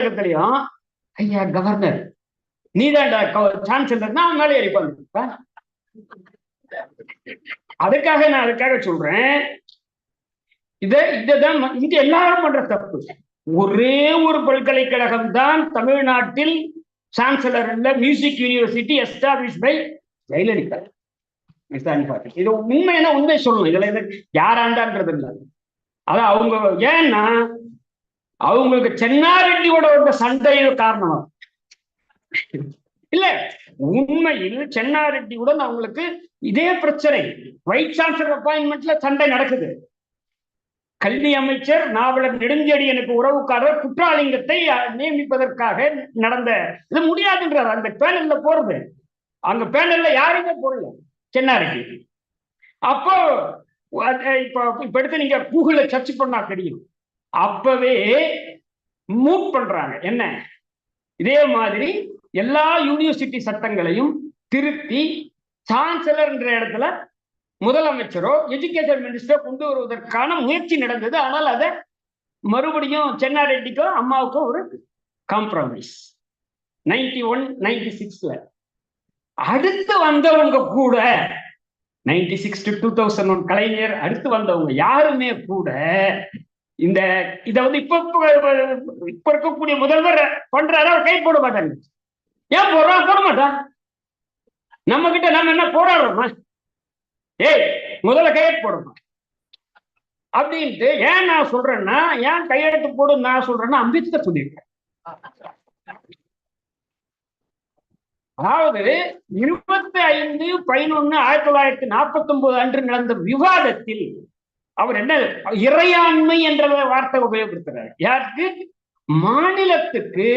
இடத்துலயும் ஐயா கவர்னர் நீதான்டா சான்சலர்னா அவன் மேலே ஏறி உட்காந்துருப்பா அதுக்காக நான் அதுக்காக சொல்றேன். இத இததான் இது எல்லாரும் பண்ற தப்பு. ஒரே ஒரு பல்கலைக்கழகம் தான் தமிழ்நாட்டில் சான்சலர் இல்ல music university establish by Jayalalithaa. விசாரணை பார்த்து. இது உண்மையான உண்மை சொல்லணும். இதுல இது யாராண்டான்றது இல்லை அதான் அவங்க ஏன்னா அவங்களுக்கு சென்னாரெட்டியோட ஒரு சண்டை காரணம் இல்ல உண்மையில் சென்னாரெட்டியுடன் அவங்களுக்கு இதே பிரச்சனை வைஸ் சான்சலர் அப்பாயின்மெண்ட்ல சண்டை நடக்குது. கல்வி அமைச்சர் நாவலர் நெடுஞ்செழியனுக்கு உறவுக்காரர் குற்றாலிங்கத்தை நியமிப்பதற்காக நடந்த இது முடியாதுன்றார். அந்த பேனல்ல போறது. அங்க பேனல்ல யாருமே போடல சென்னாரெட்டி. அப்போ இப்ப இப்போ இப்ப எடுத்து நீங்க கூகுள்ல சர்ச் பண்ணா தெரியும். அப்பவே மூவ் பண்றாங்க. என்ன? இதே மாதிரி எல்லா யூனிவர்சிட்டி சட்டங்களையும் திருத்தி சான்சலர்ன்ற இடத்துல முதலமைச்சரோ எஜுகேஷன் மினிஸ்டரோ கொண்டு வருவதற்கான முயற்சி நடந்தது. ஆனால் அதை மறுபடியும் சென்னாரெட்டிக்கோ அம்மாவுக்கோ ஒரு காம்ப்ரமைஸ் நைன்டி ஒன் நைன்டி சிக்ஸ்ல அடுத்து வந்தவங்க கூட ninety six to two thousand one Kalaignar அடுத்து வந்தவங்க யாருமே கூட இந்த இத வந்து இப்ப இப்ப- இருக்கக்கூடிய முதல்வர் பண்றாரு அவர் கை போட மாட்டாங்க ஏன் போடுறான் போட மாட்டான் நம்ம கிட்ட நம்ம என்ன போராடுறோமா? ஏய் முதல்ல கையெழுத்து போடணும் அப்படின்ட்டு ஏன் நான் சொல்றேன்னா ஏன் கையெழுத்து போடு நான் சொல்றேன்னா அம்பேத்கர் சொல்லியிருக்கேன் அதாவது இருபத்தி ஐந்து பதினொன்னு ஆயிரத்தி தொள்ளாயிரத்தி நாற்பத்தி ஒன்பது அன்று நடந்த விவாதத்தில் அவர் என்ன இறையாண்மை என்ற வார்த்தை உபயோகப்படுத்துறாரு. யாருக்கு? மாநிலத்துக்கு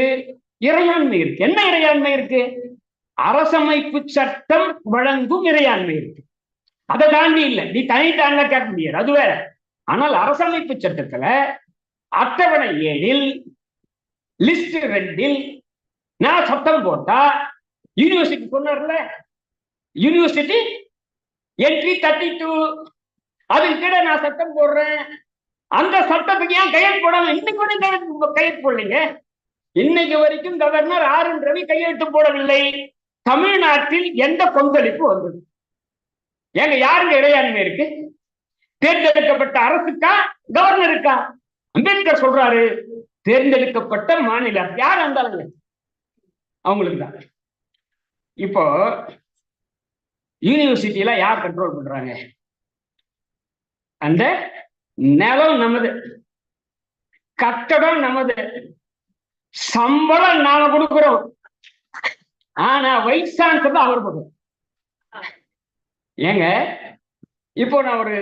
இறையாண்மை இருக்கு. என்ன இறையாண்மை இருக்கு? அரசமைப்பு சட்டம் வழங்கும் இறையாண்மை இருக்கு. அதை தாண்டி இல்லை. நீ தனி கேட்க முடியாது. அது வேற. ஆனால் அரசமைப்பு சட்டத்துல அட்டவணை ஏழில் லிஸ்ட் ரெண்டில் நான் சட்டம் போட்டா யூனிவர்சிட்டி சொன்னார்ல யூனிவர்சிட்டி என்ட்ரி தேர்ட்டி டூ அதுக்கு கீழே நான் சட்டம் போடுறேன். அந்த சட்டத்துக்கு ஏன் கையெழுத்து போடாம இன்னைக்கு கூட கையெழுத்து கையெழுத்து போடலைங்க? இன்னைக்கு வரைக்கும் கவர்னர் ஆர் என் ரவி கையெழுத்து போடவில்லை. தமிழ்நாட்டில் எந்த கொந்தளிப்பு வந்தது? ஏங்க யாருங்க இடையாண்மை இருக்கு தேர்ந்தெடுக்கப்பட்ட அரசுக்கா கவர்னருக்கா? அம்பேத்கர் சொல்றாரு தேர்ந்தெடுக்கப்பட்ட மாநில யார் இருந்தாலுங்க அவங்களுக்கு தான். இப்போ யூனிவர்சிட்டியில யார் கண்ட்ரோல் பண்றாங்க? அந்த நிலம் நமது கட்டடம் நமது சம்பளம் நாம கொடுக்கிறோம். ஆனா வயசானது அவர் கொடுக்கும். ஏங்க இப்போ நான் ஒரு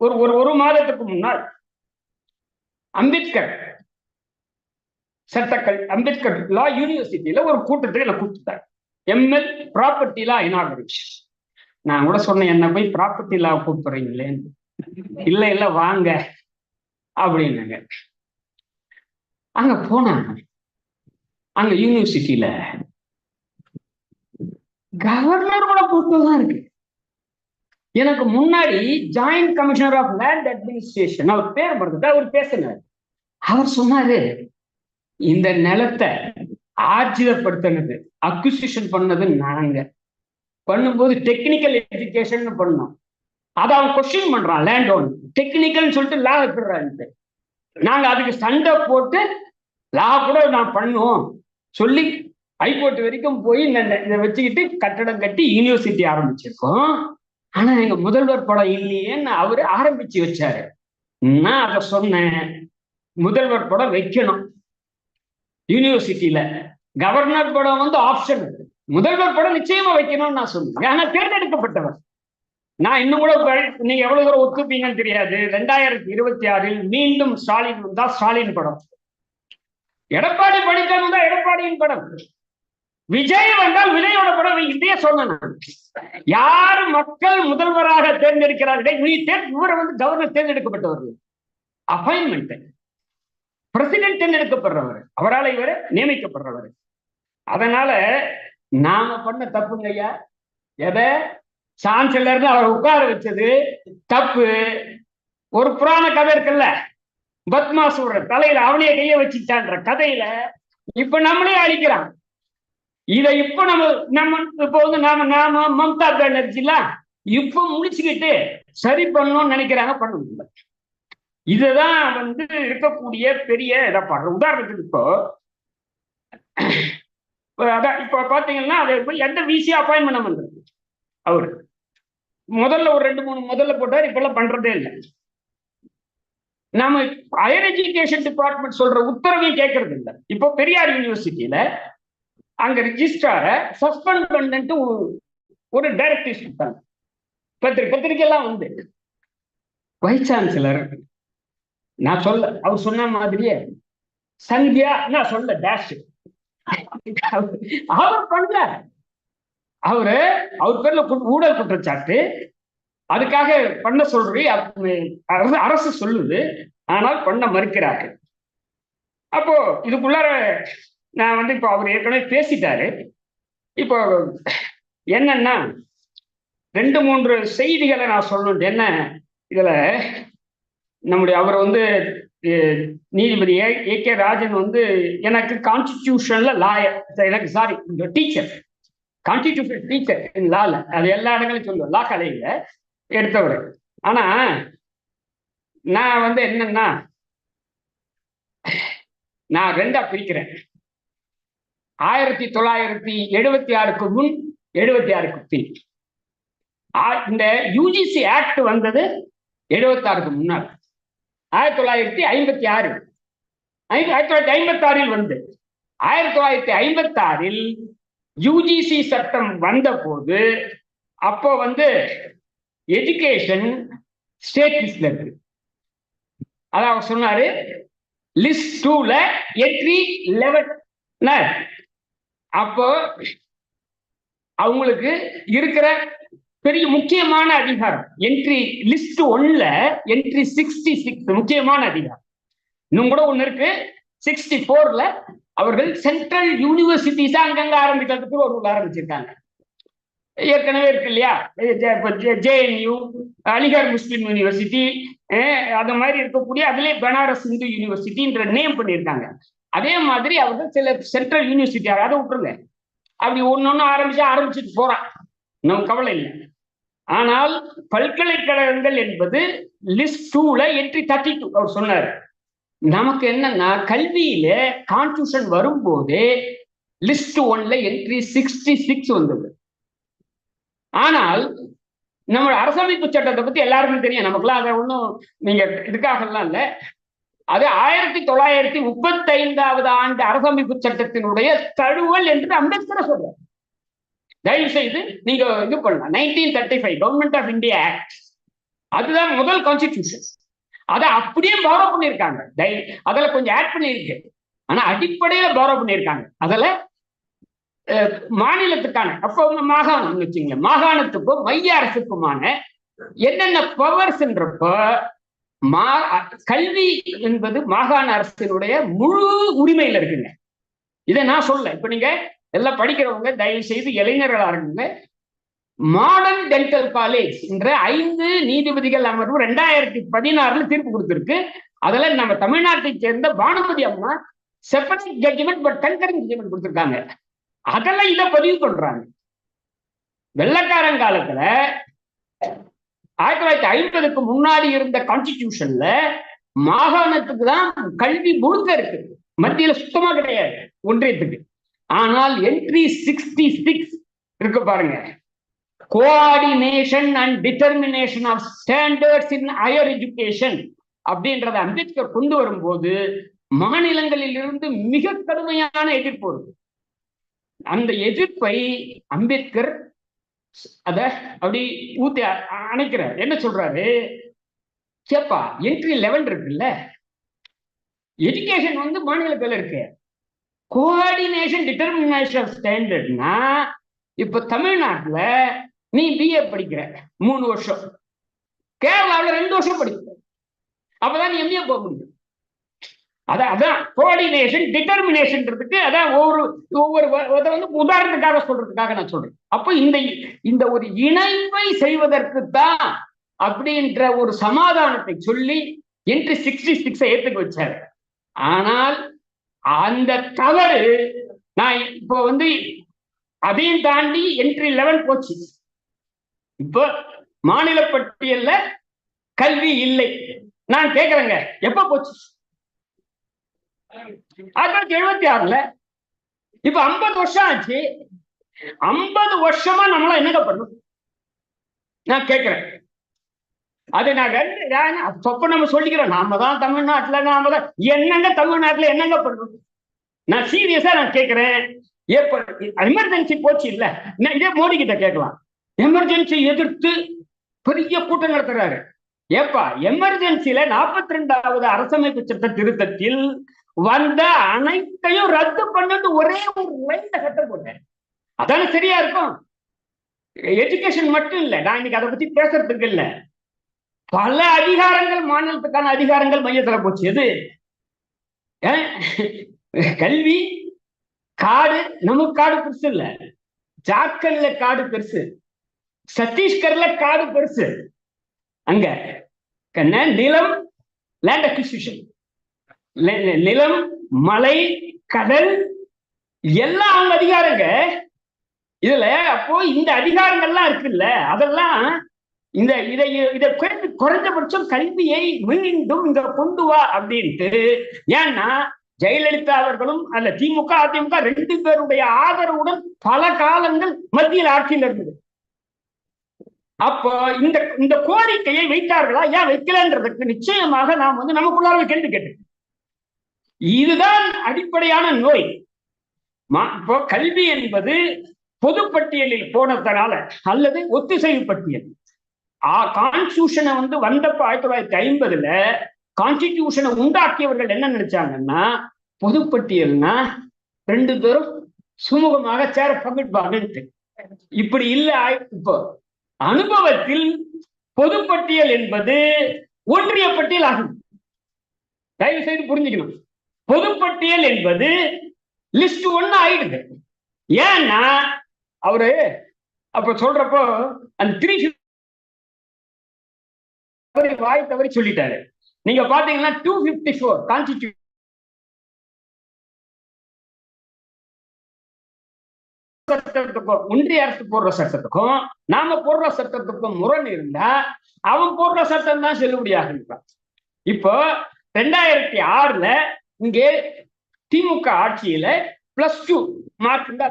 ஒரு ஒரு ஒரு மாதத்துக்கு முன்னால் அம்பேத்கர் சட்டக்கல் அம்பேத்கர் லா யூனிவர்சிட்டியில ஒரு கூட்டத்துக்கு என்ன கூப்பிட்டாங்க எம்எல் ப்ராப்பர்ட்டி லா இனாகரேஷன் நான் கூட சொன்னேன் என்ன போய் ப்ராப்பர்ட்டி லா கூப்பிடுறீங்களேன்னு. இல்ல இல்ல வாங்க அப்படின்னாங்க. அங்க போனாங்க. அங்க யூனிவர்சிட்டியில கவர்னரோட போட்டோ தான் இருக்கு. எனக்கு முன்னாடி joint commissioner of land administration அவர் பேர் மறந்துட்டு அவர் பேசினார். அவர் சொன்னாரு இந்த நிலத்தை ஆர்ஜிதப்படுத்தினது அக்விசிஷன் பண்ணது நாங்க. பண்ணும்போது டெக்னிக்கல் எஜுகேஷன் பண்ணோம். அதை அவன் கொஸ்டின் பண்றான் லேண்ட் ஓன் டெக்னிக்கல்னு சொல்லிட்டு லா எடுத்துடுறான்ட்டு நாங்க அதுக்கு சண்டை போட்டு லா கூட நான் பண்ணுவோம். சொல்லி ஹைகோர்ட் வரைக்கும் போய் இந்த- இதை வச்சுக்கிட்டு கட்டடம் கட்டி யூனிவர்சிட்டி ஆரம்பிச்சிருக்கோம். ஆனா எங்க முதல்வர் படம் இல்லையேன்னு அவரு ஆரம்பிச்சு வச்சாரு. நான் அதை சொன்னேன். முதல்வர் படம் வைக்கணும். யூனிவர்சிட்டியில கவர்னர் படம் வந்து ஆப்ஷன் முதல்வர் படம் நிச்சயமா வைக்கணும்னு நான் சொன்னேன். ஆனா தேர்ந்தெடுக்கப்பட்டவர். நான் இன்னும் கூட நீங்க எவ்வளவு தூரம் ஒத்துப்பீங்கன்னு தெரியாது. ரெண்டாயிரத்தி இருபத்தி ஆறில் மீண்டும் ஸ்டாலின் வந்தா ஸ்டாலின் படம். எடப்பாடி பழனிசாமி வந்தா எடப்பாடியின் படம். விஜய் வந்தால் விஜயோட படம். இதே சொன்னேன் யார் மக்கள் முதல்வராக தேர்ந்தெடுக்கிறார்கள் நீ தேர் இவரை வந்து கவர்னர் தேர்ந்தெடுக்கப்பட்டவர்கள். அப்பாயின்மெண்ட் பிரசிடென்ட் தேர்ந்தெடுக்கப்படுறவர். அவரால் இவர் நியமிக்கப்படுறவர். அதனால நாம பண்ண தப்புங்க ஐயா. எதை? சான்சலர்னு அவரை உட்கார வச்சது தப்பு. ஒரு புராண கதை இருக்குல்ல? பத்மாசுர தலையில அவனே கைய வச்சுட்டான்ற கதையில இப்ப நம்மளே அழிக்கிறான். இத இப்ப நம்ம நம்ம இப்ப வந்து நாம நாம மம்தா பானர்ஜில இப்ப முடிச்சுக்கிட்டு சரி பண்ணணும்னு நினைக்கிறாங்க பண்ண முடியல இதுதான் வந்து இருக்கக்கூடிய பெரிய இதை பாடுற உதாரணத்துக்கு இப்போ அதான் இப்போ பாத்தீங்கன்னா அதை எந்த விசி அப்பாயின்மெண்ட் பண்ணுறது அவரு. முதல்ல ஒரு ரெண்டு மூணு முதல்ல போட்டார் இப்பெல்லாம் பண்றதே இல்லை. நாம ஹையர் எஜுகேஷன் டிபார்ட்மெண்ட் சொல்ற உத்தரவையும் கேட்கறது இல்லை. இப்போ பெரியார் யூனிவர்சிட்டியில அங்க ரிஜிஸ்ட்ரார சஸ்பெண்ட் பண்ணிட்டு ஒரு டைரக்டிவ் கொடுத்தாங்க பத்திரிகை பத்திரிக்கை எல்லாம் வந்து வைஸ் சான்சலர் நான் சொல்ல அவர் சொன்ன மாதிரியே சந்தியா நான் சொல்ல டேஷ் அவர் பண்ற அவரு அவர் பேர்ல ஊழல் குற்றச்சாட்டு. அதுக்காக பண்ண சொல்றி அரசு சொல்லுது. ஆனால் பண்ண மறுக்கிறார்கள். அப்போ இதுக்குள்ளார நான் வந்து இப்போ அவர் ஏற்கனவே பேசிட்டாரு. இப்போ என்னன்னா ரெண்டு மூன்று செய்திகளை நான் சொல்லணும் என்ன இதுல நம்முடைய அவர் வந்து நீதிபதி ஏ ஏ கே ராஜன் வந்து எனக்கு கான்ஸ்டிடியூஷன்ல லாயர் எனக்கு சாரி டீச்சர் கான்ஸ்டிடியூஷன் டீச்சர் லால அது எல்லா இடங்களையும் சொல்லுவேன் லா கலையில எடுத்தவர் ஆனா நான் வந்து என்னன்னா நான் ரெண்டா பிரிக்கிறேன். ஆயிரத்தி தொள்ளாயிரத்தி எழுபத்தி ஆறுக்கு முன் எழுபத்தி ஆறுக்கு பின் இந்த யூஜிசி ஆக்ட் வந்தது எழுபத்தி ஆறுக்கு முன்னால். ஆயிரத்தி தொள்ளாயிரத்தி ஐம்பத்தி ஆறு. ஆயிரத்தி தொள்ளாயிரத்தி ஐம்பத்தி ஆறில் வந்து ஆயிரத்தி தொள்ளாயிரத்தி ஐம்பத்தி ஆறில் யூஜிசி சட்டம் வந்த போது அப்போ வந்து எஜுகேஷன் ஸ்டேட் லிஸ்ட்ல இருக்கு. அதான் அவர் சொன்னாரு லிஸ்ட் டூல எட்ரி லெவன் அப்போ அவங்களுக்கு இருக்கிற பெரிய முக்கியமான அதிகாரம் என்ட்ரி லிஸ்ட் ஒன்ல என்ட்ரி சிக்ஸ்டி சிக்ஸ் முக்கியமான அதிகாரம். இன்னும் கூட ஒன்று இருக்கு சிக்ஸ்டி ஃபோர்ல அவர்கள் சென்ட்ரல் யூனிவர்சிட்டிஸ் அங்கங்க ஆரம்பிக்கிறதுக்கு ஒரு ஆரம்பிச்சிருக்காங்க. ஏற்கனவே இருக்கு இல்லையா? ஜேஎன்யூ அலிகர் முஸ்லிம் யூனிவர்சிட்டி அந்த மாதிரி இருக்கக்கூடிய அதுலேயே பனாரஸ் இந்து யூனிவர்சிட்டின்ற நேம் பண்ணியிருக்காங்க. அதே மாதிரி அவர்கள் சில சென்ட்ரல் யூனிவர்சிட்டி அதை விட்டுருங்க. அப்படி ஒன்று ஒன்று ஆரம்பிச்சு ஆரம்பிச்சுட்டு போறான். நம்ம கவலை இல்லை. ஆனால் பல்கலைக்கழகங்கள் என்பது லிஸ்ட் டூல என்ட்ரி தேர்ட்டி டூ அவர் சொன்னார். நமக்கு என்னன்னா கல்வியில கான்ஸ்டியூஷன் வரும்போது லிஸ்ட் ஒன்ல என்ட்ரி சிக்ஸ்டி சிக்ஸ் வந்தது. ஆனால் நம்ம அரசமைப்பு சட்டத்தை பத்தி எல்லாருக்கும் தெரியும். நமக்குலாம் அதை ஒன்றும் நீங்க இதுக்காகலாம் இல்லை. அது ஆயிரத்தி தொள்ளாயிரத்தி முப்பத்தி ஐந்தாவது ஆண்டு அரசமைப்பு சட்டத்தினுடைய தழுவல் என்று அம்பேத்கர் சொல்றார். தயவு செய்து நீங்க இது பண்ணலாம். Nineteen thirty five government of India act அதுதான் முதல் கான்ஸ்டிடியூஷன் அதை அப்படியே பாரோ பண்ணியிருக்காங்க. அதுல கொஞ்சம் ஆட் பண்ணியிருக்கு. ஆனா அடிப்படையில பாரோ பண்ணியிருக்காங்க. அதுல மாநிலத்துக்கான அப்போ மாகாணம் வச்சுங்களேன் மாகாணத்துக்கும் மைய அரசுக்குமான என்னென்ன பவர்ஸ்ன்றப்ப மா கல்வி என்பது மாகாண அரசினுடைய முழு உரிமையில இருக்குங்க. இதை நான் சொல்ல இப்ப நீங்க எல்லாம் படிக்கிறவங்க தயவு செய்து இளைஞர்களா இருக்குங்க மாடர்ன் டென்டல் காலேஜ் என்ற ஐந்து நீதிபதிகள் அமர்வு ரெண்டாயிரத்தி பதினாறுல தீர்ப்பு கொடுத்திருக்கு. அதுல நம்ம தமிழ்நாட்டை சேர்ந்த பானுமதி அம்மா separate judgment but concurring judgment கொடுத்துருக்காங்க. அதெல்லாம் இதை பதிவு பண்றாங்க. வெள்ளக்காரன் காலத்துல ஆயிரத்தி தொள்ளாயிரத்தி ஐம்பதுக்கு முன்னாடி இருந்த கான்ஸ்டிடியூஷன்ல மாகாணத்துக்கு தான் கல்வி முழுக்க இருக்கு. மத்தியில சுத்தமா கிடையாது ஒன்றியத்துக்கு. ஆனால் என்ட்ரி சிக்ஸ்டி சிக்ஸ் இருக்கு பாருங்க. Coordination and determination of standards in higher education அப்படின்றத அம்பேத்கர் கொண்டு வரும்போது மாநிலங்களில் இருந்து மிக கடுமையான எதிர்ப்பு வருது. அந்த எதிர்ப்பை அம்பேத்கர் அத அப்படி ஊத்தி அணைக்கிறார். என்ன சொல்றாரு? கேப்பா என்ட்ரி லெவல் இருக்குல்ல? எஜுகேஷன் வந்து மாநிலத்தில் இருக்கு. கோஆர்டினேஷன் டிட்டர்மினேஷன் ஸ்டாண்டர்ட்னா இப்ப தமிழ்நாட்டுல நீ பிஏ படிக்கிற. மூணு வருஷம். கேரளாவில் ரெண்டு வருஷம் படிக்கிற. அப்பதான் நீ எம்ஏ போக முடியும். அதான் அதான் கோஆர்டினேஷன் டிட்டர்மினேஷன்றதுக்கு அதான் ஒவ்வொரு ஒவ்வொரு அதை வந்து உதாரணத்துக்காக சொல்றதுக்காக நான் சொல்றேன். அப்போ இந்த இந்த ஒரு இணைவை செய்வதற்கு தான் அப்படின்ற ஒரு சமாதானத்தை சொல்லி என்ட்ரி சிக்ஸ்டி சிக்ஸை ஏத்துக்க வச்சாரு. ஆனால் அந்த தவறு நான் இப்போ வந்து அதையும் தாண்டி என்ட்ரி லெவல் போச்சு. இப்போ மாநில பட்டியல்ல கல்வி இல்லை. நான் கேக்குறேங்க. எப்ப போச்சு? ஆயிரத்தி தொள்ளாயிரத்தி எழுபத்தி ஆறுல. இப்ப ஐம்பது வருஷம் ஆச்சு. ஐம்பது வருஷமா நம்மள என்னங்க பண்ணும் நான் கேட்கிறேன் அது நான் ரெண்டு சொப்ப நம்ம சொல்லிக்கிறோம். நாம தான் தமிழ்நாட்டுல நாம தான் என்னங்க தமிழ்நாட்டுல என்னங்க பண்ணும் நான் சீரியஸா நான் கேட்கிறேன் எமர்ஜென்சி போச்சு இல்ல. நான் இதே மோடி கிட்ட கேட்கலாம். எமர்ஜென்சி எதிர்த்து பெரிய கூட்டம் நடத்துறாரு. ஏப்பா எமர்ஜென்சில நாற்பத்தி ரெண்டாவது அரசமைப்பு சட்ட திருத்தத்தில் வந்த அனைத்தையும் ரத்து பண்ணது ஒரே ஒரு லைன்ல சட்டம் போட்டேன் அதான சரியா இருக்கும்? எஜுகேஷன் மட்டும் இல்ல நான் இன்னைக்கு அதை பத்தி பேசுறதுக்கு இல்ல. பல அதிகாரங்கள் மாநிலத்துக்கான அதிகாரங்கள் மையத்துல போச்சு. எது? கல்வி காடு நமக்கு காடு பெருசு இல்ல. ஜாக்கல்ல காடு பெருசு. சத்தீஸ்கர்ல காடு பெருசு. அங்க. கண்ண நிலம் லேண்ட் அக்விசிஷன் நிலம் மலை கடல் எல்லாம் அவங்க அதிகாரங்க. இதுல அப்போ இந்த அதிகாரங்கள்லாம் இருக்குல்ல அதெல்லாம் இந்த இதை இதை குறைந்து குறைந்தபட்சம் கல்வியை மீண்டும் இங்க கொண்டு வா அப்படின்ட்டு ஏன்னா ஜெயலலிதா அவர்களும் அல்ல திமுக அதிமுக ரெண்டு பேருடைய ஆதரவுடன் பல காலங்கள் மத்தியில் ஆட்சியில் இருந்தது. அப்போ இந்த இந்த கோரிக்கையை வைத்தார்களா? ஏன் வைக்கலன்றதுக்கு நிச்சயமாக நாம் வந்து நமக்குள்ளார கேள்வி கேட்டு இதுதான் அடிப்படையான நோய். மா- இப்போ கல்வி என்பது பொதுப்பட்டியலில் போனதுனால அல்லது ஒத்திசைவு பட்டியல். கான்ஸ்டியூஷனை வந்து வந்தப்ப ஆயிரத்தி தொள்ளாயிரத்தி ஐம்பதுல கான்ஸ்டிடியூஷனை உண்டாக்கியவர்கள் என்ன நினைச்சாங்கன்னா பொதுப்பட்டியல்னா ரெண்டு பேரும் சுமூகமாக சேர பங்கிடுவாங்கன்ட்டு இப்படி இல்ல இப்போ அனுபவத்தில் பொதுப்பட்டியல் என்பது ஒன்றிய பட்டியல் ஆகும் தயவு செய்து புரிஞ்சுக்கணும். பொதுப்பட்டியல் என்பது லிஸ்ட் ஒன்னு ஆயிடுது. ஏன்னா அவரு அப்ப சொல்றப்போ அந்த த்ரீ வாய் தவறி சொல்லிட்டாரு. நீங்க பாத்தீங்கன்னா டூ பிப்டி ஃபோர் கான்ஸ்டிடியூ சட்டத்துக்கும் ஒன்றிய அரசு போடுற சட்டத்துக்கும் நாம போடுற சட்டத்துக்கும் முரண் இருந்தா அவன் போடுற சட்டம் தான் செல்லுபடியாக இப்போ ரெண்டாயிரத்தி ஆறுல இங்கே திமுக ஆட்சியில பிளஸ் டூ மார்க் இருந்தா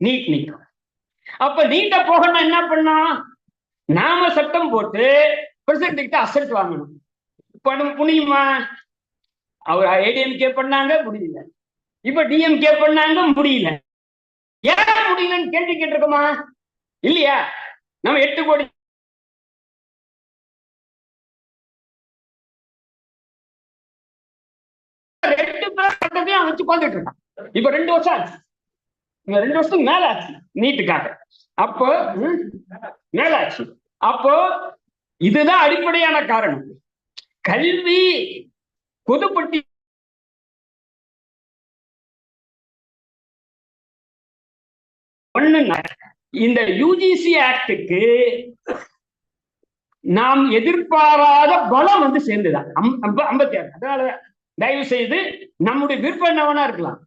நீட் நீக்கம் அப்ப நீட்ட போகணும் என்ன பண்ணா நாம சட்டம் போட்டு பிரசிடண்ட் கிட்ட அசல்ட் வாங்கணும். பண்ண முடியுமா அவர் ஏடிஎம்கே பண்ணாங்க முடியல. இப்ப டிஎம்கே பண்ணாங்க முடியல. ஏன் முடியலன்னு கேள்வி கேட்டிருக்கோமா? இல்லையா? நம்ம எட்டு கோடி ரெண்டு பேர் சட்டத்தையும் வச்சு உட்காந்துட்டு இருக்கான். இப்ப ரெண்டு வருஷம் ஆச்சு. இந்த ரெண்டு வருஷத்துக்கு மேல ஆச்சு நீட்டுக்காக. அப்போ ம், மேல ஆச்சு. அப்போ இதுதான் அடிப்படையான காரணம். கல்வி கொதுப்பட்டி ஒண்ணுங்க. இந்த யூஜிசி ஆக்டுக்கு நாம் எதிர்பாராத பலம் வந்து சேர்ந்துதான் ஐம்பத்தி ஆறு அதனால தயவு செய்து நம்முடைய விருப்பம் என்னவனா இருக்கலாம்.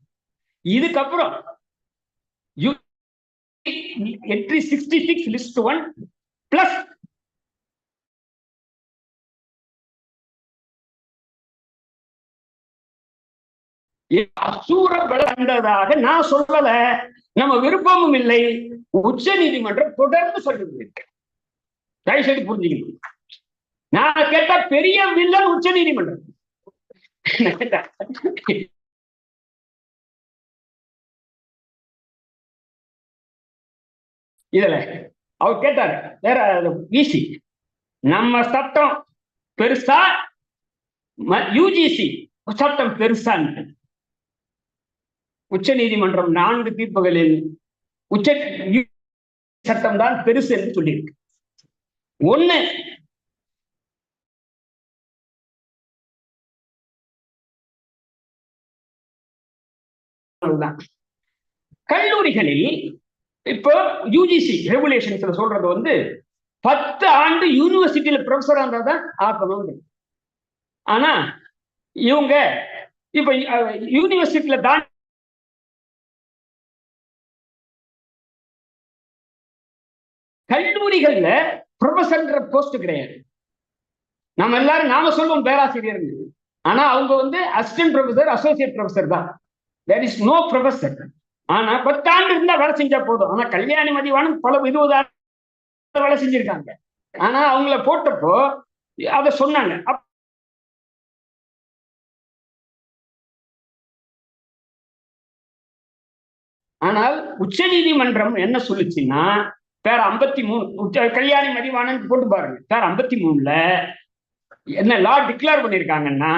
இதுக்கப்புறம் entry sixty six list one plus அசூர கண்டதாக நான் சொல்லல. நம்ம விருப்பமும் இல்லை. உச்ச நீதிமன்றம் தொடர்ந்து சொல்லிட்டு தயவு செய்து புரிஞ்சுக்கணும். நான் கேட்ட பெரிய வில்லன் உச்ச நீதிமன்றம். இதுல அவர் கேட்டாரு வேற ஈசி. நம்ம சட்டம் பெருசா யூஜிசி சட்டம் பெருசான்னு உச்ச நீதிமன்றம் நான்கு தீர்ப்புகளில் உச்ச சட்டம் தான் பெருசு என்று சொல்லியிருக்கு. ஒண்ணு கல்லூரிகளில் இப்போ யூஜிசி ரெகுலேஷன்ஸ்ல சொல்றது வந்து பத்து ஆண்டு யூனிவர்சிட்டியில ப்ரொஃபஸரா இருந்தா தான் ஆக்கணும் ஆனா இவங்க இப்ப யூனிவர்சிட்டியில தான் கல்லூரிகள்ல ப்ரொஃபஸர்ன்ற போஸ்ட் கிடையாது. நம்ம எல்லாரும் நாம சொல்லுவோம் பேராசிரியர் ஆனா அவங்க வந்து அசிஸ்டன்ட் ப்ரொஃபசர் அசோசியேட் ப்ரொஃபசர் தான். தேர் இஸ் நோ ப்ரொஃபசர் ஆனா பத்தாண்டு இருந்தா வேலை செஞ்சா போதும். ஆனா கல்யாணி மதிவானம் பல இருபது வேலை செஞ்சிருக்காங்க. ஆனா அவங்கள போட்டப்போ அதை சொன்னாங்க. ஆனால் உச்ச நீதிமன்றம் என்ன சொல்லுச்சுன்னா பேர் ஐம்பத்தி மூணு. கல்யாணி மதிவானன் போட்டு பாருங்க. பேர் ஐம்பத்தி மூணுல என்ன லா டிக்ளேர் பண்ணிருக்காங்கன்னா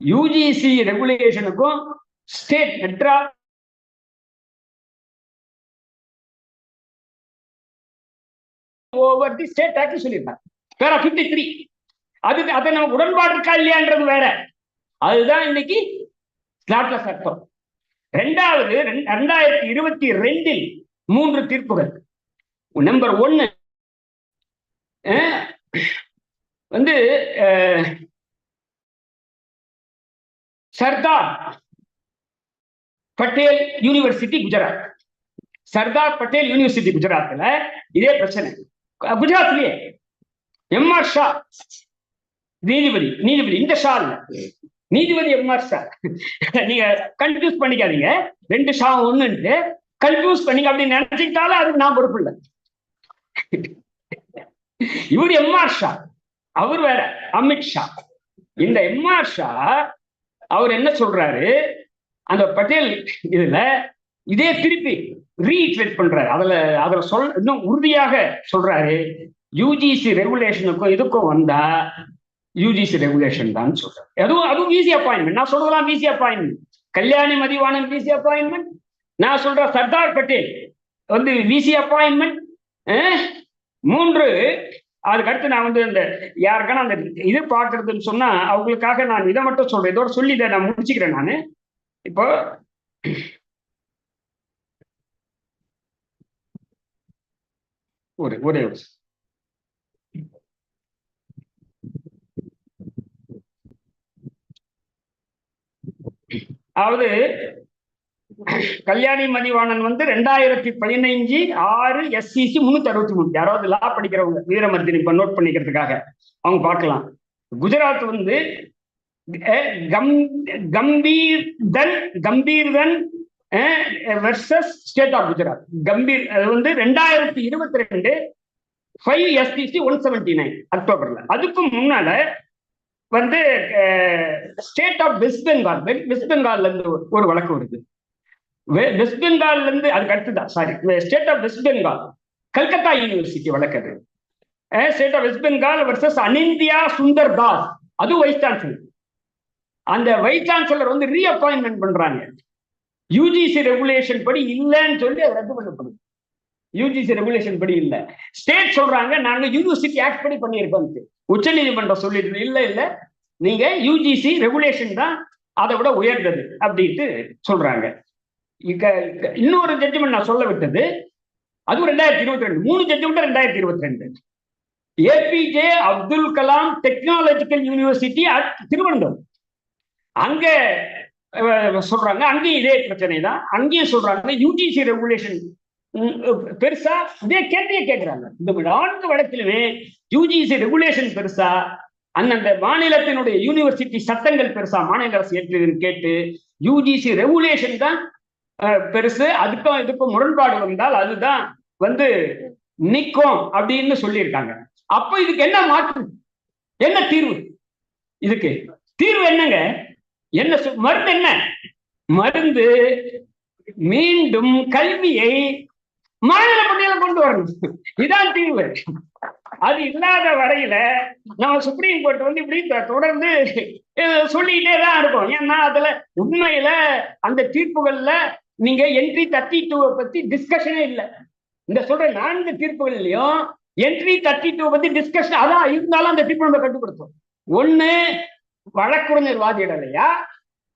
யூஜிசி ரெகுலேஷனுக்கும் ஸ்டேட் மெட்ரா ஓவர் தி ஸ்டேட் ஆக்ட் சொல்லியிருக்காங்க. பேரா பிப்டி த்ரீ அது அதை நம்ம உடன்பாடு இருக்கா இல்லையான்றது வேற. அதுதான் இன்னைக்கு ஸ்லாட்ல சட்டம். ரெண்டாவது ரெண்டாயிரத்தி இருபத்தி ரெண்டில் மூன்று தீர்ப்புகள். நம்பர் ஒன்னு வந்து சர்தார் பட்டேல் யூனிவர்சிட்டி குஜராத். சர்தார் பட்டேல் யூனிவர்சிட்டி குஜராத்ல இதே பிரச்சனை. குஜராத்லயே எம் ஆர் ஷா நீதிபதி நீதிபதி இந்த ஷா இல்ல நீதிபதி எம் ஆர் ஷா நீங்க கன்ஃபியூஸ் பண்ணிக்காதீங்க. ரெண்டு ஷா ஒண்ணுன்ட்டு கன்ஃபியூஸ் பண்ணீங்க அப்படின்னு நினைச்சுக்கிட்டாலும் அதுக்கு நான் பொறுப்பு இல்லை. இவர் எம்ஆர் ஷா அவர் வேற அமித் ஷா இந்த எம்ஆர் ஷா அவர் என்ன சொல்றாரு? அந்த பட்டேல் இதுல இதே திருப்பி ரீட்ரேட் பண்றாரு. அதுல அதுல சொல் இன்னும் உறுதியாக சொல்றாரு. யூஜிசி ரெகுலேஷனுக்கும் இதுக்கும் வந்தா யூஜிசி ரெகுலேஷன் தான் சொல்றாரு. அதுவும் அதுவும் ஈஸி அப்பாயின்மெண்ட் நான் சொல்றதெல்லாம் EC appointment Kalyani Mathivanan VC appointment நான் சொல்ற சர்தார் பட்டேல் வந்து விசி அப்பாயின்மெண்ட் மூன்று அதுக்கு அடுத்து நான் வந்து இந்த யாருக்கான அந்த இது பார்க்கறதுன்னு சொன்னா அவங்களுக்காக நான் இதை மட்டும் சொல்றேன். இதோட சொல்லி இதை நான் முடிச்சுக்கிறேன் நான். இப்போ ஒரே ஒரே ஒரு அதாவது கல்யாணி மதிவாணன் வந்து ரெண்டாயிரத்தி பதினைஞ்சு ஆறு எஸ்சிசி முன்னூத்தி அறுபத்தி மூணு. யாராவது லா படிக்கிறவங்க வீரமர்த்தினி இப்ப நோட் பண்ணிக்கிறதுக்காக. அவங்க பார்க்கலாம். குஜராத் வந்து Gambhirdan Gambhirdan versus state of Gujarat. Gambhir அது வந்து ரெண்டாயிரத்தி இருபத்தி ரெண்டு five STC one seventy nine அக்டோபர்ல. அதுக்கு முன்னால வந்து state of west Bengal west பெங்கால்ல இருந்து ஒரு வழக்கு வருது. வெஸ்ட் பெங்கால்ல இருந்து அதுக்கு அடுத்துதான் sorry state of West Bengal Calcutta university வழக்கது. State of West Bengal versus Anindya Sundar Das அது வைஸ் சான்சலர் அந்த வைஸ் சான்சலர் வந்து ரீஅப்பாயின்மெண்ட் பண்றாங்க. யூஜிசி ரெகுலேஷன் படி இல்லைன்னு சொல்லி அது ரத்து பண்ணப்படுது யூஜிசி ரெகுலேஷன் படி இல்ல. ஸ்டேட் சொல்றாங்க நாங்க யூனிவர்சிட்டி ஆக்ட் படி பண்ணியிருக்கோம் உச்ச நீதிமன்றம் சொல்லிட்டு இல்ல இல்ல. நீங்க யூஜிசி ரெகுலேஷன் தான் அதை விட உயர்ந்தது அப்படின்ட்டு சொல்றாங்க. இன்னொரு ஜட்ஜ்மெண்ட் நான் சொல்ல விட்டது. அதுவும் ரெண்டாயிரத்தி இருபத்தி ரெண்டு. மூணு ஜட்ஜ்மெண்ட் ரெண்டாயிரத்தி இருபத்தி ரெண்டு. APJ Abdul Kalam technological university at Thiruvananthapuram அங்க சொல்றாங்க. அங்கேயும் இதே பிரச்சனை தான் அங்கேயும் சொல்றாங்க. யூஜிசி ரெகுலேஷன் பெருசா இதே கேட்டே கேட்கிறாங்க இந்த நான்கு வழக்கிலுமே யூஜிசி ரெகுலேஷன் பெருசா அந்தந்த மாநிலத்தினுடைய யூனிவர்சிட்டி சட்டங்கள் பெருசா மாநில அரசு ஏற்று கேட்டு யூஜிசி ரெகுலேஷன் தான் பெருசு. அதுக்கும் இதுக்கும் முரண்பாடு வந்தால் அதுதான் வந்து நிற்கும் அப்படின்னு சொல்லியிருக்காங்க. அப்ப இதுக்கு என்ன மாற்று? என்ன தீர்வு? இதுக்கு தீர்வு என்னங்க? என்ன மருந்து என்ன? மருந்து மீண்டும் கல்வியை மாநில பட்டியல கொண்டு வரணும். இதான் தீர்வு. அது இல்லாத வரையில நம்ம சுப்ரீம் கோர்ட் வந்து இப்படி தொடர்ந்து சொல்லிக்கிட்டே தான் இருக்கும். ஏன்னா அதுல உண்மையில அந்த தீர்ப்புகள்ல நீங்க என்ட்ரி தேர்ட்டி டூவை பத்தி டிஸ்கஷனே இல்லை. இந்த சொல்ற நான்கு தீர்ப்புகள்லயும் என்ட்ரி தேர்ட்டி டூ பத்தி டிஸ்கஷன் அதான் இருந்தாலும் அந்த தீர்ப்பு நம்ம கட்டுப்படுத்தும் ஒண்ணு வழக்குரைஞர் வாதிடலையா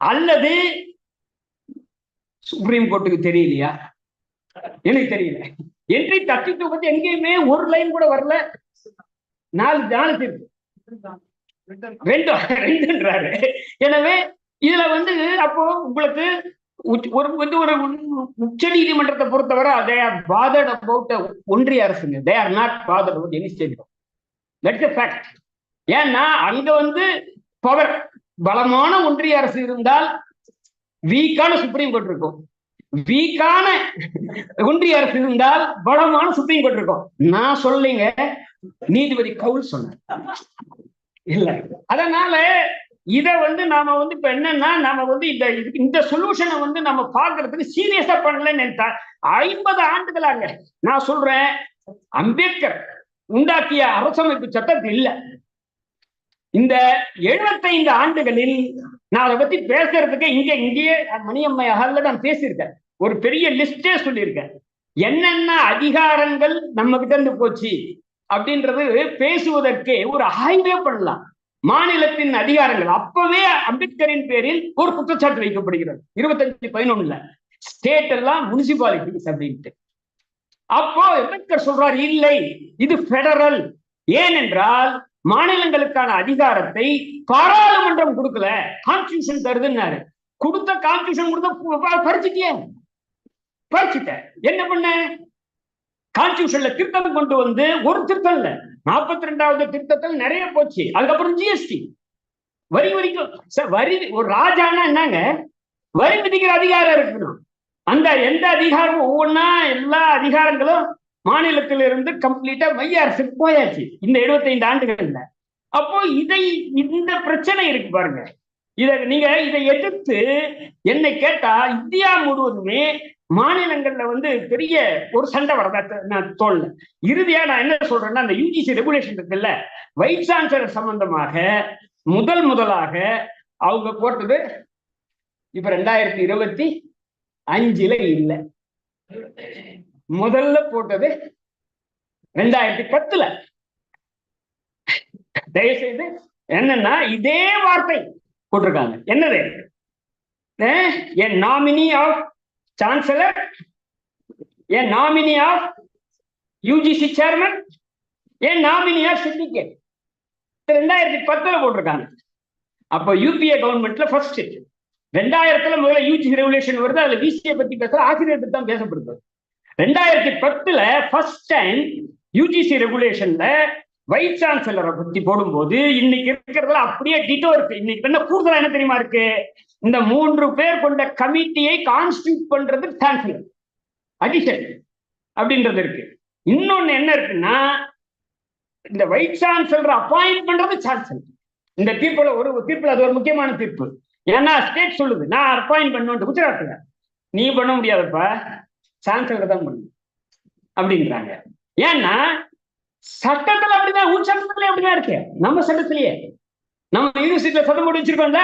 அல்லது சுப்ரீம் கோர்ட்டுக்கு தெரியலையா? எனக்கு தெரியல. என்ட்ரி தேர்ட்டி டூ பத்தி எங்கேயுமே ஒரு லைன் கூட வரல. நாலு நாலு தீர்ப்பு. ரெண்டு ரெண்டுன்றாரு. எனவே இதுல வந்து அப்போ உங்களுக்கு வந்து ஒரு உச்ச நீதிமன்றத்தை பொறுத்தவரை தே ஆர் பாதர்ட் அபவுட் ஒன்றிய அரசுங்க. They are not bothered about any state that's a fact ஏன்னா அங்க வந்து பவர் பலமான ஒன்றிய அரசு இருந்தால் வீக்கான சுப்ரீம் கோர்ட் இருக்கும். வீக்கான ஒன்றிய அரசு இருந்தால் பலமான சுப்ரீம் கோர்ட் இருக்கும். நான் சொல்லிங்க நீதிபதி கவுல் சொன்ன இல்ல. அதனால இதை வந்து நாம வந்து இப்ப என்னன்னா நாம வந்து இந்த இதுக்கு- இந்த சொல்யூஷனை வந்து நம்ம பாக்குறதுக்கு சீரியஸா பண்ணலன்னு ஐம்பது ஆண்டுகளாங்க நான் சொல்றேன் அம்பேத்கர் உண்டாக்கிய அரசமைப்பு சட்டம் இல்ல. இந்த 75 ஆண்டுகளில் நான் அதை பத்தி பேசுறதுக்கு இங்க இங்கேயே மணியம்மை அகல்ல நான் பேசியிருக்கேன். ஒரு பெரிய லிஸ்டே சொல்லியிருக்கேன். என்னென்ன அதிகாரங்கள் நம்ம கிட்ட இருந்து போச்சு அப்படின்றது பேசுவதற்கு ஒரு ஆய்வே பண்ணலாம். மாநிலத்தின் அதிகாரங்கள் அப்பவே அம்பேத்கரின் பேரில் ஒரு குற்றச்சாட்டு வைக்கப்படுகிறது. இருபத்தஞ்சு பதினொன்னுல. ஸ்டேட் எல்லாம் முனிசிபாலிட்டிஸ் அப்படின்ட்டு அப்போ அம்பேத்கர் சொல்றார் இல்லை இது பெடரல் ஏனென்றால் மாநிலங்களுக்கான அதிகாரத்தை பாராளுமன்றம் கொடுக்கல. கான்ஸ்டியூஷன் தருதுன்னாரு. கொடுத்த கான்ஸ்டியூஷன் கொடுத்த பறிச்சுட்டிய. பறிச்சுட்ட. என்ன பண்ண? கான்ஸ்டியூஷன்ல திருத்தம் கொண்டு வந்து ஒரு திருத்தம் இல்ல. நாற்பத்தி ரெண்டாவது திருத்தத்தில் நிறைய போச்சு. அதுக்கப்புறம் ஜிஎஸ்டி வரி வரிக்கும் சார் வரி ஒரு ராஜானா என்னங்க? வரி விதிக்கிற அதிகாரம் இருக்கணும் அந்த எந்த அதிகாரமும் ஒவ்வொன்றா எல்லா அதிகாரங்களும் மாநிலத்திலிருந்து கம்ப்ளீட்டா மைய அரசுக்கு போயாச்சு. இந்த 75 ஆண்டுகள்ல. அப்போ இதை இந்த பிரச்சனை இருக்கு பாருங்க. இத நீங்க இதை எதிர்த்து என்னை கேட்டா இந்தியா முழுவதுமே மாநிலங்கள்ல வந்து பெரிய ஒரு சண்டை வரதா நான் தோல்ல இறுதியா நான் என்ன சொல்றேன்னா அந்த யூஜிசி ரெகுலேஷன் இருக்குல்ல வைஸ் சான்சலர் சம்பந்தமாக முதல் முதலாக அவங்க போட்டது இப்ப ரெண்டாயிரத்தி இருபத்தி அஞ்சுல இல்ல. முதல்ல போட்டது ரெண்டாயிரத்தி பத்துல. தயவுசெய்து என்னன்னா இதே வார்த்தை போட்டிருக்காங்க. என்னது? An nominee of chancellor a nominee of UGC chairman a nominee of syndicate ரெண்டாயிரத்தி பத்துல போட்டிருக்காங்க. அப்போ யூபிஏ கவர்மெண்ட்ல ஃபர்ஸ்ட் ரெண்டாயிரத்துல முதல்ல யூஜி ரெகுலேஷன் வருது அதுல விசிஏ பத்தி பேச ஆசிரியர் தான் பேசப்படுது. ரெண்டாயிரத்தி பத்துல ஃபர்ஸ்ட் டைம் யூஜிசி ரெகுலேஷன்ல வைஸ் சான்சலரை பத்தி போடும்போது இன்னைக்கு இருக்கிறதுல அப்படியே டிட்டோ இருக்கு. இன்னைக்கு என்ன கூடுதலா என்ன தெரியுமா இருக்கு? இந்த மூன்று பேர் கொண்ட கமிட்டியை கான்ஸ்டியூட் பண்றது சான்சலர் அடிஷன் அப்படின்றது இருக்கு. இன்னொன்னு என்ன இருக்குன்னா இந்த வைஸ் சான்சலர் அப்பாயிண்ட் பண்றது சான்சலர் இந்த தீர்ப்புல ஒரு தீர்ப்புல அது ஒரு முக்கியமான தீர்ப்பு. ஏன்னா ஸ்டேட் சொல்லுது நான் அப்பாயிண்ட் பண்ணுவேன் குஜராத்ல நீ பண்ண முடியாதப்பா. சான்சலர் தான் பண்ணு. அப்படின்றாங்க. ஏன்னா சட்டத்துல அப்படிதான் உன் சட்டத்துல அப்படிதான் இருக்கு. நம்ம சட்டத்திலேயே. நம்ம யூனிவர்சிட்டியில சட்டம் போட்டு வச்சிருக்கோம்ல.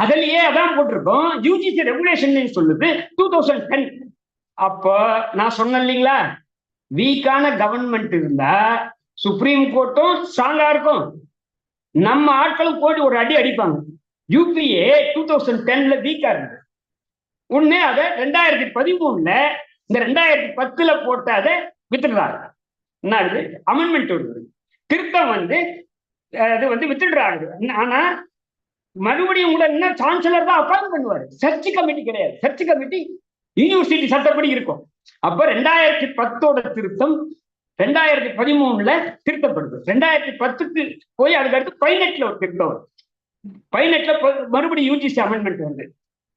அதுலயே அதான் போட்டிருக்கோம். யூஜிசி ரெகுலேஷன் சொல்லுது. டூ தௌசண்ட் டென் அப்போ நான் சொன்னேன் இல்லைங்களா? வீக்கான கவர்மெண்ட் இருந்தா சுப்ரீம் கோர்ட்டும் ஸ்ட்ராங்கா இருக்கும். நம்ம ஆட்களும் போட்டு ஒரு அடி அடிப்பாங்க. யூபிஏ டூ தௌசண்ட் டென்ல வீக்கா இருந்தது. உடனே அதை ரெண்டாயிரத்தி பதிமூணுல இந்த ரெண்டாயிரத்தி பத்துல போட்டு அதை வித்துடுறாங்க. என்ன ஆகுது அமெண்ட்மெண்ட் வருது. திருத்தம் வந்து அது வந்து வித்துடுறாங்க. ஆனா மறுபடியும் கூட என்ன சான்சலர் தான் அப்பாயின் பண்ணுவார்? சர்ச் கமிட்டி கிடையாது. சர்ச் கமிட்டி யூனிவர்சிட்டி சட்டப்படி இருக்கும். அப்ப ரெண்டாயிரத்தி பத்தோட திருத்தம் ரெண்டாயிரத்தி பதிமூணுல திருத்தப்படுது. ரெண்டாயிரத்தி பத்துக்கு போய் அதுக்கு அடுத்து பதினெட்டுல ஒரு திருத்தம் வரும். பதினெட்டுல மறுபடியும் யூஜிசி அமெண்ட்மெண்ட் வந்து.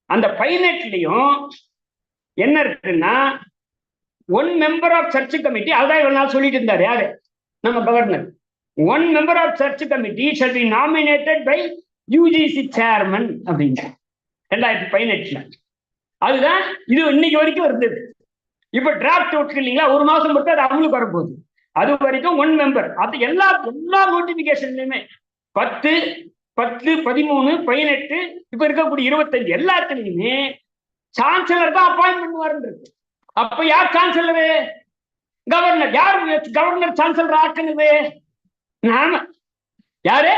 அந்த பதினெட்டுலயும் என்ன இருக்குன்னா one member of search committee அதான் இவ்வளவு நாள் சொல்லிட்டு இருந்தார் யாரு? நம்ம governor one member of search committee shall be nominated by UGC chairman அப்படின்னு ரெண்டாயிரத்தி பதினெட்டுல. அதுதான் இது இன்னைக்கு வரைக்கும் இருந்தது இப்ப டிராப்ட் விட்டு இல்லைங்களா? ஒரு மாசம் மட்டும் அது அவங்களுக்கு வரப்போகுது. அது வரைக்கும் ஒன் மெம்பர் அது எல்லா எல்லா நோட்டிபிகேஷன்லயுமே பத்து பத்து பதிமூணு பதினெட்டு இப்ப இருக்கக்கூடிய இருபத்தஞ்சு எல்லாத்துலயுமே சான்சலர் தான் அப்பாயிண்ட் பண்ணுவாருன்றது. அப்ப யார் சான்சலரு கவர்னர் யார் கவர்னர் சான்சலர் ஆக்குனது நாம. யாரு?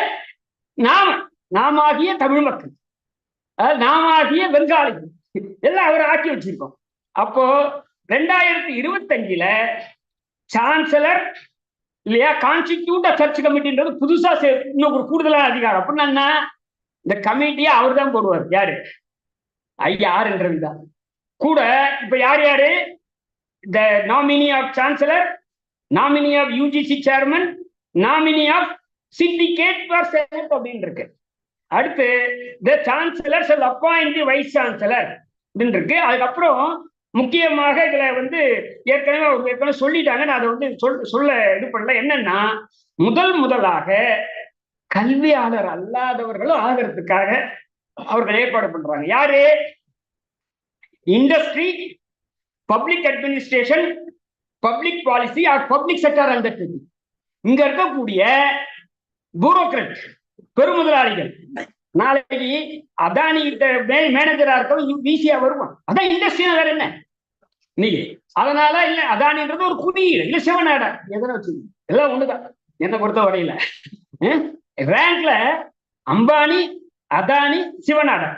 நாம. நாமாகிய தமிழ் மக்கள். அதாவது நாமாகிய பெங்காலி எல்லாம் அவர் ஆக்கி வச்சிருக்கோம். அப்போ ரெண்டாயிரத்தி இருபத்தஞ்சுல சான்சலர் இல்லையா கான்ஸ்டிடியூட் சர்ச் கமிட்டின்றது புதுசா சே- இன்னும் ஒரு கூடுதலான அதிகாரம். அப்படின்னா இந்த கமிட்டியை அவர் தான் போடுவார். யாரு? ஐயா ஆர் கூட இப்ப யார் யாரு? The nominee of chancellor nominee of UGC chairman nominee of syndicate for senate அப்படின்னு இருக்கு அடுத்து the chancellor shall appoint the vice chancellor அப்படின்னு இருக்கு அதுக்கப்புறம் முக்கியமாக இதுல வந்து ஏற்கனவே அவங்க ஏற்கனவே சொல்லிட்டாங்க. நான் அதை வந்து சொல் சொல்ல இது பண்ணல. என்னன்னா முதல் முதலாக கல்வியாளர் அல்லாதவர்களும் ஆகிறதுக்காக அவர்கள் ஏற்பாடு பண்றாங்க. யாரு? Industry public administration public policy or public sector அந்த இங்க இருக்கக்கூடிய பியூரோக்ராட் பெருமுதலாளிகள். நாளைக்கு அதானி கிட்ட மேனேஜரா இருக்கவன் ஈஸியா வருவான். அதான் இண்டஸ்ட்ரியா வேற என்ன? இன்னைக்கு. அதனால இல்ல அதானின்றது ஒரு குறியீடு. இல்ல சிவநாடா எதனா வச்சு எல்லாம் ஒண்ணுதான். என்ன பொறுத்த வரையில. ரேங்க்ல அம்பானி அதானி சிவநாடா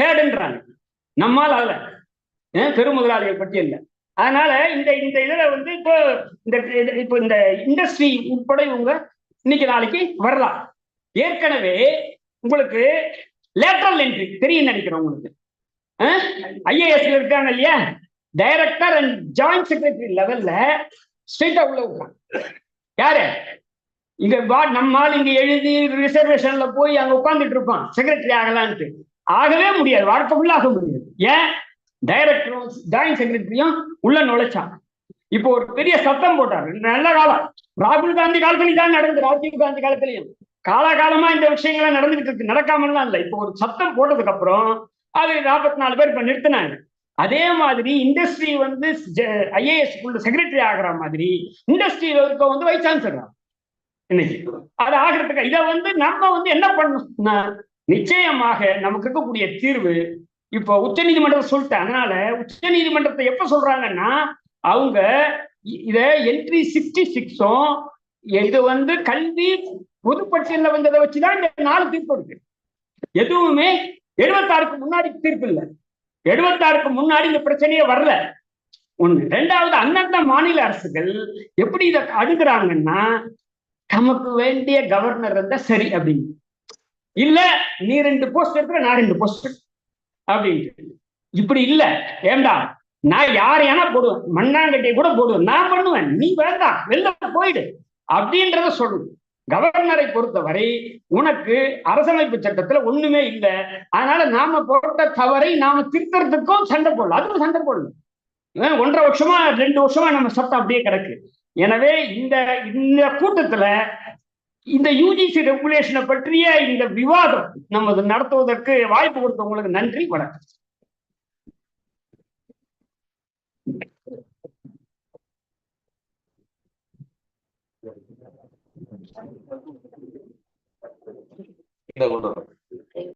தேர்டுன்றாங்க நம்மால் அல்ல. பெருமுதலாளிகள் பற்றி இல்லை அதனால இந்த இந்த இதுல வந்து இப்போ இந்த இது- இப்போ இந்த இண்டஸ்ட்ரி உட்பட இவங்க இன்னைக்கு நாளைக்கு வரலாம். ஏற்கனவே உங்களுக்கு லேட்டரல் என்ட்ரி தெரியும் நினைக்கிறேன் உங்களுக்கு. ஐஏஎஸ்ல இருக்காங்க இல்லையா? டைரக்டர் அண்ட் ஜாயிண்ட் செக்ரட்டரி லெவல்ல ஸ்ட்ரெயிட்டா உள்ள விட்டான் யாரு? இங்க வா நம்மால் இங்க எழுதி ரிசர்வேஷன்ல போய் அங்க உட்கார்ந்துட்டு இருப்பான். செக்ரட்டரி ஆகலான்ட்டு. ஆகவே முடியாது. வார்த்தை உள்ள ஆக முடியாது. ஏன்? டைரக்டரும் ஜாயிண்ட் செக்ரட்டரியும் உள்ள நுழைச்சான். இப்போ ஒரு பெரிய சத்தம் போட்டார். நல்ல காலம். ராகுல் காந்தி காலத்துலயும் தான் நடந்தது. ராஜீவ் காந்தி காலத்திலையும். காலாகாலமா இந்த விஷயங்கள்லாம் நடந்துகிட்டு இருக்கு. நடக்காமலாம் இல்ல. இப்போ ஒரு சத்தம் போட்டதுக்கு அப்புறம் அது நாற்பத்தி நாலு பேர் இப்ப நிறுத்தினாங்க. அதே மாதிரி இண்டஸ்ட்ரி வந்து ஐஏஎஸ் செக்ரட்டரி ஆகிற மாதிரி இண்டஸ்ட்ரியில இருக்க வந்து வைஸ் சான்சலர் இன்னைக்கு. அது ஆகிறதுக்கு இதை வந்து நம்ம வந்து என்ன பண்ணணும்னா நிச்சயமாக நமக்கு இருக்கக்கூடிய தீர்வு இப்போ உச்ச நீதிமன்றம் சொல்லிட்டேன். அதனால உச்ச நீதிமன்றத்தை எப்ப சொல்றாங்கன்னா அவங்க இத என்ட்ரி சிக்ஸ்டி சிக்ஸும் இது வந்து கல்வி பொதுப்பட்டியல்ல வந்ததை வச்சுதான் இந்த நாலு தீர்ப்பு இருக்கு. எதுவுமே எழுபத்தாறுக்கு முன்னாடி தீர்ப்பு இல்லை. எழுபத்தாறுக்கு முன்னாடி இந்த பிரச்சனையே வரல. ஒண்ணு. ரெண்டாவது அந்தந்த மாநில அரசுகள் எப்படி இதை அடுக்குறாங்கன்னா நமக்கு வேண்டிய கவர்னர் இருந்தா சரி அப்படின்னு. இல்ல நீ ரெண்டு போஸ்ட் எடுக்கிற நான் ரெண்டு போஸ்ட் அப்படின்ட்டு. இப்படி இல்ல. ஏண்டா? நான் யாரையானா போடுவேன். மண்ணாங்கட்டியை கூட போடுவேன். நான் பண்ணுவேன். நீ வேண்டாம். வெளில போயிடு அப்படின்றத சொல்லணும் கவர்னரை பொறுத்தவரை உனக்கு அரசமைப்பு சட்டத்துல ஒண்ணுமே இல்லை. அதனால நாம போட்ட தவறை நாம திருத்தறதுக்கும் சண்டை போடலாம் அதுவும் சண்டை போடலாம் ஒன்றரை வருஷமா ரெண்டு வருஷமா நம்ம சட்டம் அப்படியே கிடக்கு. எனவே இந்த இந்த கூட்டத்துல இந்த யூஜிசி ரெகுலேஷனை பற்றிய இந்த விவாதம் நமது நடத்துவதற்கு வாய்ப்பு கொடுத்தவங்களுக்கு நன்றி வணக்கம். இந்த கொண்டு வரேன்